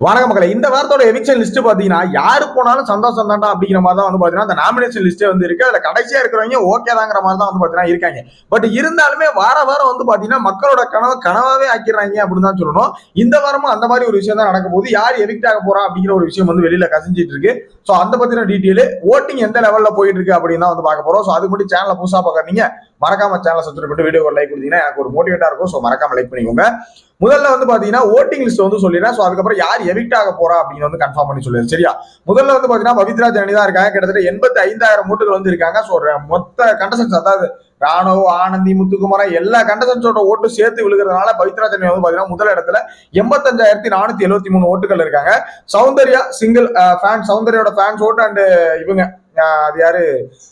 வணக்க மக்களை இந்த வாரத்தோட எவிக்ஷன் லிஸ்ட் பாத்தீங்கன்னா யாரு போனாலும் சந்தோஷம் தான்டா அப்படிங்கிற மாதிரி தான் வந்து பாத்தீங்கன்னா அந்த நாமினேஷன் லிஸ்டே வந்து இருக்கு. அதுல கடைசியா இருக்கிறவங்க ஓகே தாங்கிற மாதிரி தான் வந்து பாத்தீங்கன்னா இருக்காங்க. பட் இருந்தாலுமே வார வாரம் வந்து பாத்தீங்கன்னா மக்களோட கனவு கனவாவே ஆக்கிடுறாங்க அப்படின்னு தான் சொல்லணும். இந்த வாரமும் அந்த மாதிரி ஒரு விஷயம் தான் நடக்கும் போது யார் எவிக்ட் ஆக போறா அப்படிங்கிற ஒரு விஷயம் வந்து வெளியில கசிஞ்சிட்டு இருக்கு. ஸோ அந்த பத்தின டீட்டெயில் ஓட்டிங் எந்த லெவல்ல போயிட்டு இருக்கு அப்படின்னு தான் வந்து பார்க்க போறோம். ஸோ அதுக்கு மட்டும் சேனலை புதுசா பார்க்கறீங்க மறக்காம சேனலை சப்ஸ்கிரைப் பண்ணிட்டு வீடியோ லைக் கொடுத்தீங்கன்னா எனக்கு ஒரு மோட்டிவேட்டா இருக்கும். ஸோ மறக்காம லைக் பண்ணிக்கோங்க. முதல்ல வந்து பாத்தீங்கன்னா ஓட்டிங் லிஸ்ட் வந்து சொல்லிடுறேன். ஸோ அதுக்கப்புறம் யார் எவிக்ட் ஆக போறா அப்படின்னு வந்து கன்ஃபார்ம் பண்ணி சொல்லிடுறேன். சரியா? முதல்ல வந்து பாத்தீங்கன்னா பவித்ரா ஜனனி தான் இருக்காங்க. கிட்டத்தட்ட எண்பத்தி ஐந்தாயிரம் ஓட்டுகள் வந்து இருக்காங்க. ஸோ மொத்த கண்டசன்ஸ் அதாவது ராணுவ ஆனந்தி முத்துக்குமரன் எல்லா கண்டசன்ஸோட ஓட்டு சேர்த்து விழுகிறதுனால பவித்ரா ஜனனி வந்து பாத்தீங்கன்னா முதல் இடத்துல எண்பத்தஞ்சாயிரத்தி நானூத்தி எழுபத்தி மூணு ஓட்டுகள் இருக்காங்க. சௌந்தர்யா சிங்கிள் ஃபேன் சௌந்தர்யோட ஃபேன்ஸ் ஓட்டு அண்ட் இவங்க அது யாரு?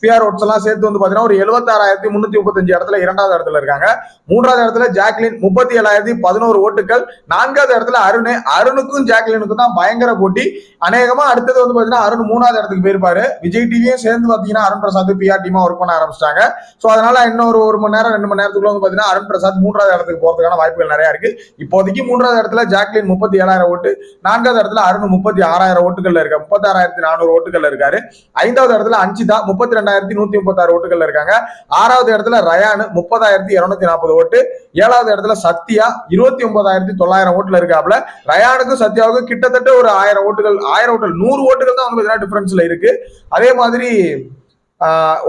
பிஆர் ஓட்ஸ் எல்லாம் சேர்த்து வந்து பாத்தீங்கன்னா ஒரு எழுபத்தாறாயிரத்தி முன்னூத்தி முப்பத்தஞ்சு இடத்துல இரண்டாவது இடத்துல இருக்காங்க. மூன்றாவது இடத்துல ஜாக்லின் முப்பத்தி ஏழாயிரத்தி பதினோரு ஓட்டுகள். நான்காவது இடத்துல அருண் அருணுக்கும் ஜாக்லினுக்கும் தான் பயங்கர போட்டி. அநேகமா அடுத்தது வந்து பாத்தீங்கன்னா அருண் மூணாவது இடத்துக்கு போயிருப்பாரு. விஜய் டிவியும் சேர்ந்து பாத்தீங்கன்னா அருண் பிரசாத் பிஆர் டீமா ஒர்க் பண்ண ஆரம்பிச்சிட்டாங்க. ஸோ அதனால இன்னொரு ஒரு மணி நேரம் ரெண்டு மணி நேரத்துக்குள்ள வந்து பாத்தீங்கன்னா அருண் பிரசாத் மூன்றாவது இடத்துக்கு போறதுக்கான வாய்ப்புகள் நிறைய இருக்கு. இப்போதைக்கு மூன்றாவது இடத்துல ஜாக்லின் முப்பத்தி ஏழாயிரம் ஓட்டு. நான்காவது இடத்துல அருண் முப்பத்தி ஆறாயிரம் ஓட்டுகள்ல இருக்க முப்பத்தி ஆறாயிரத்தி நானூறு ஓட்டுகள்ல இருக்காரு. ஐந்தாவது இடத்துல அஞ்சிதா முப்பத்தி ரெண்டாயிரத்தி நூத்தி முப்பத்தாறு ஓட்டுகள்ல இருக்காங்க. ஆறாவது இடத்துல ரயானு முப்பதாயிரத்தி இருநூத்தி நாற்பது ஓட்டு. ஏழாவது இடத்துல சத்யா இருபத்தி ஒன்பதாயிரத்தி தொள்ளாயிரம் ஓட்டுல இருக்காப்ல ரயானுக்கும் சத்யாவுக்கும் கிட்டத்தட்ட ஒரு ஆயிரம் ஓட்டுகள் ஆயிரம் ஓட்டுகள் நூறு ஓட்டுகள் தான் அவங்களுக்கு டிஃபரன்ஸ்ல இருக்கு. அதே மாதிரி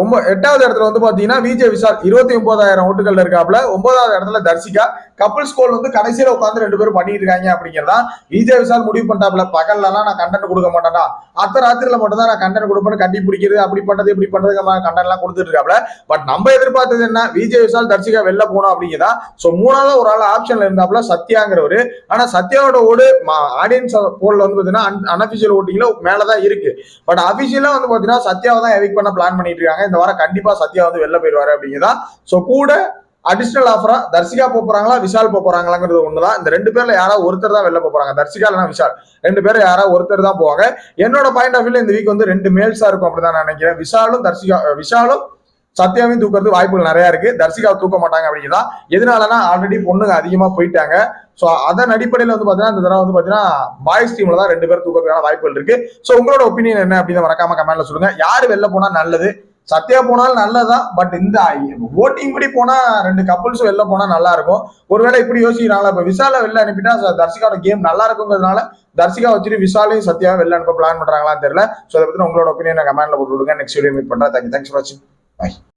ஒன்பது எட்டாவது இடத்துல வந்து பாத்தீங்கன்னா விஜய் விஷால் இருபத்தி ஒன்பதாயிரம் ஓட்டுகள் இருக்காப்புல. ஒன்பதாவது இடத்துல தர்சிகா கப்பிள்ஸ் ஸ்கோல் வந்து கடைசியில உட்காந்து ரெண்டு பேரும் பண்ணிட்டு இருக்காங்க அப்படிங்கிறதா விஜய் விஷால் முடிவு பண்ணிட்டாப்ல எல்லாம் நான் கண்டென்ட் கொடுக்க மாட்டேன்டா அத்த ராத்திரில மட்டும் தான் நான் கண்டென்ட் கொடுப்பேன் கட்டி பிடிக்கிறது அப்படி பண்றது இப்படி பண்றது கண்டென்ட் எல்லாம் கொடுத்துட்டு இருக்காப்ல பட் நம்ம எதிர்பார்த்தது என்ன? விஜய் விஷால் தர்சிகா வெளில போனோம் அப்படிங்கிறதா? சோ மூணாவது ஒரு ஆள் ஆப்ஷன்ல இருந்தாப்ல சத்யாங்கிறவரு. ஆனா சத்யாவோட ஓடு ஆடியன்ஸ் போல்ல வந்து பாத்தீங்கன்னா அன்அபிஷியல் ஓட்டிங்ல மேலதான் இருக்கு. பட் அபிஷியலா வந்து பாத்தீங்கன்னா சத்யாவை தான் எவிக் பண்ண பிளான் பண்ணிட்டு இருக்காங்க இந்த வாரம் கண்டிப்பா சத்யா வந்து வெளில போயிடுவாரு அப்படிங்கிறதா சோ கூட அடிஷனல் ஆஃபரா தர்சிகா போறாங்களா விஷால் போறாங்களாங்கிறது ஒண்ணுதான். இந்த ரெண்டு பேர்ல யாராவது ஒருத்தர் தான் வெளில போறாங்க. தர்சிகா இல்லைனா விஷால். ரெண்டு பேரும் யாராவது ஒருத்தர் தான் போவாங்க. என்னோட பாயிண்ட் ஆஃப் வியூல இந்த வீக் வந்து ரெண்டு மேல்ஸா இருக்கும் அப்படிதான் நான் நினைக்கிறேன். விஷாலும் தர்சிகா விஷாலும் சத்யாவையும் தூக்குறது வாய்ப்புகள் நிறைய இருக்கு. தர்சிகாவை தூக்க மாட்டாங்க அப்படிங்கிறதா. எதனாலனா ஆல்ரெடி பொண்ணுங்க அதிகமா போயிட்டாங்க. ஸோ அதன் அடிப்படையில் வந்து பாத்தீங்கன்னா இந்த தடவை வந்து பாத்தீங்கன்னா பாய்ஸ் டீம்ல தான் ரெண்டு பேரும் தூக்கிறதுக்கான வாய்ப்புகள் இருக்கு. ஸோ உங்களோட ஒப்பீனியன் என்ன அப்படின்னு மறக்காம கமெண்ட்ல சொல்லுங்க. யாரு வெளில போனா நல்லது? சத்யா போனாலும் நல்லதுதான் பட் இந்த ஓட்டிங் படி போனா ரெண்டு கப்புள்ஸும் வெளில போனா நல்லா இருக்கும். ஒருவேளை இப்படி யோசிக்கிறாங்களா? இப்ப விசால வெளில அனுப்பிட்டா ச- தர்சிகாவோட கேம் நல்லா இருக்குங்கிறதுனால தர்சிகா வச்சுட்டு விசாலையும் சத்யாவும் வெளில அனுப்ப பிளான் பண்றாங்களான்னு தெரியல. ஸோ அதை பத்தி உங்களோட ஒப்பீனியன் கமெண்ட்ல போட்டு விடுங்க. நெக்ஸ்ட் வீடியோ மீட் பண்றேன். தேங்க்யூ தேங்க்ஸ் ஃபார் வாட்சிங் Bye.